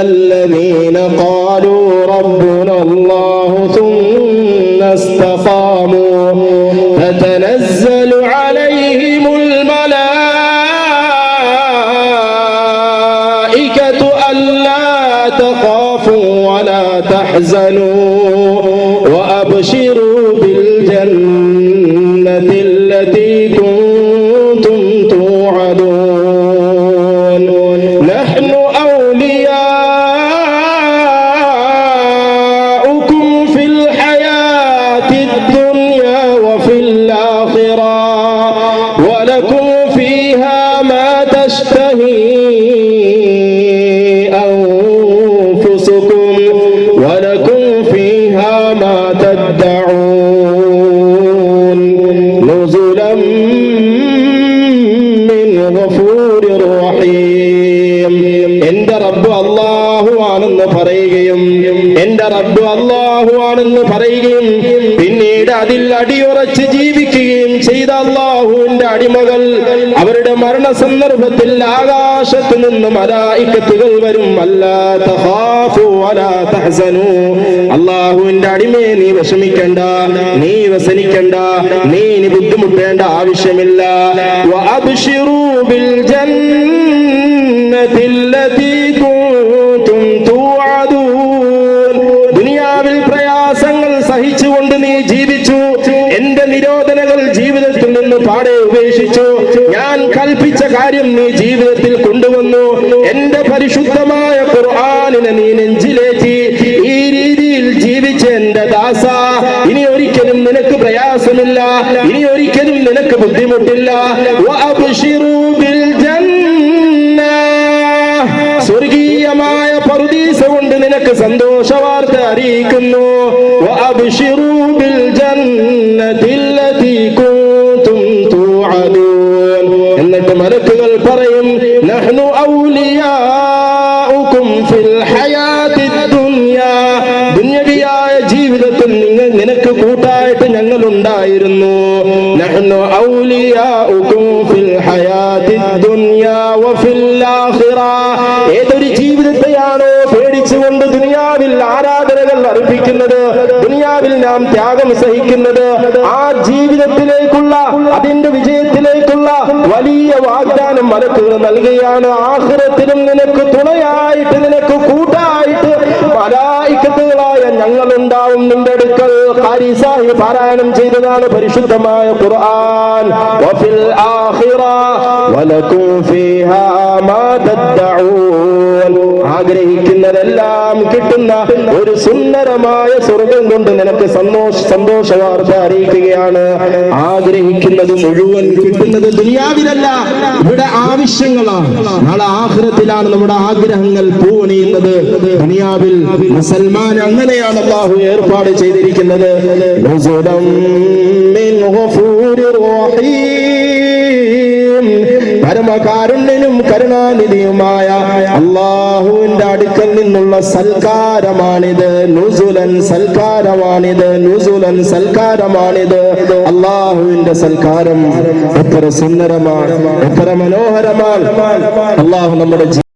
الذين قالوا ربنا الله ثم استقاموا تتنزل عليهم الملائكة ألا تخافوا ولا تحزنوا وأبشروا تشتهي أنفسكم ولكم فيها ما تدعون نزلا من غفور റബ്ബ് അള്ളാഹു ആണെന്ന് പറയുകയും പിന്നീട് അതിൽ അടിയുറച്ച് ജീവിക്കുകയും ചെയ്ത അള്ളാഹുവിന്റെ അടിമകൾ അവരുടെ മരണ സന്ദർഭത്തിൽ ആകാശത്ത് നിന്ന് മലായിക്കത്തുകൾ വരും. അള്ളാഹുവിന്റെ അടിമയെ നീ വിഷമിക്കണ്ട നീ വസനിക്കണ്ട നീ ഇനി ബുദ്ധിമുട്ടേണ്ട ആവശ്യമില്ല. ജീവിതത്തിൽ നിന്ന് പാടെ ഉപേക്ഷിച്ചു. ഞാൻ കൽപ്പിച്ച കാര്യം നീ ജീവിതത്തിൽ കൊണ്ടുവന്നു. എന്റെ പരിശുദ്ധമായ ഖുർആാനിനെ നീ നെഞ്ചിലേറ്റി. ഈ രീതിയിൽ ജീവിച്ച എന്റെ ദാസ ഇനി ഒരിക്കലും നിനക്ക് പ്രയാസമില്ല. ഇനി ഒരിക്കലും നിനക്ക് ബുദ്ധിമുട്ടില്ല. സ്വർഗീയമായ പറുദീസ കൊണ്ട് നിനക്ക് സന്തോഷ വാർത്ത അറിയിക്കുന്നു മലക്കുകൾ പറയും നഹ്നു ഔലിയാഉകും ഫിൽ ഹയാത്തി ദുനിയാ. ദുനിയവിയായ ജീവിതത്തിൽ നിങ്ങൾ നിനക്ക് കൂട്ടായിട്ട് ഞങ്ങൾ ഉണ്ടായിരുന്നു നഹ്നു ഔലിയാഉകും ഫിൽ ഹയാത്തി ദുനിയാ വഫിൽ ആഖിറ. ഏതൊരു ജീവിതത്തെയാണോ പേടിച്ചുകൊണ്ട് ദുനിയാവിൽ ആരാധനകൾ അർപ്പിക്കുന്നത് ദുനിയാവിൽ നാം ത്യാഗം സഹിക്കുന്നത് ആ ജീവിതത്തിലേക്കുള്ള അതിന്റെ വിജയത്തിലേക്കുള്ള വലിയ വാഗ്ദാനം മലക്കുകൾ നൽകുകയാണ്. ആഹ്റത്തിലും നിനക്ക് തുണയായിട്ട് നിനക്ക് കൂട്ടായിട്ട് മലായിക്കത്തുകളായ ഞങ്ങളുണ്ടാവും നിന്റെ അടുക്കൽ. സാഹിബ് പാരായണം ചെയ്തതാണ് പരിശുദ്ധമായ ഖുർആൻ. വഫിൽ ആഖിറ ഫീഹാ ആഗ്രഹിക്കുന്നതെല്ലാം കിട്ടുന്ന ഒരു സുന്ദരമായ സ്വർഗം കൊണ്ട് നിനക്ക് സന്തോഷ സന്തോഷ വാർത്ത അറിയിക്കുകയാണ്. ആഗ്രഹിക്കുന്നത് മുഴുവൻ കിട്ടുന്നത് ദുനിയാവിലല്ല ഇവിടെ ആവശ്യങ്ങളാണ്. നാളെ ആഹ്രത്തിലാണ് നമ്മുടെ ആഗ്രഹങ്ങൾ പൂവണിയുന്നത്. ദുനിയാവിൽ മുസൽമാൻ അങ്ങനെയാണ് അള്ളാഹു ഏർപ്പാട് ചെയ്തിരിക്കുന്നത്. പരമകാരുണ്യനും കരുണാനിധിയുമായ അള്ളാഹുവിന്റെ അടുക്കൽ നിന്നുള്ള സൽക്കാരമാണിത്. നുസുലൻ സൽക്കാരമാണിത്. നുസുലൻ സൽക്കാരമാണിത്. അള്ളാഹുവിന്റെ സൽക്കാരം എത്ര സുന്ദരമാണ് എത്ര മനോഹരമാണ്. അള്ളാഹു നമ്മുടെ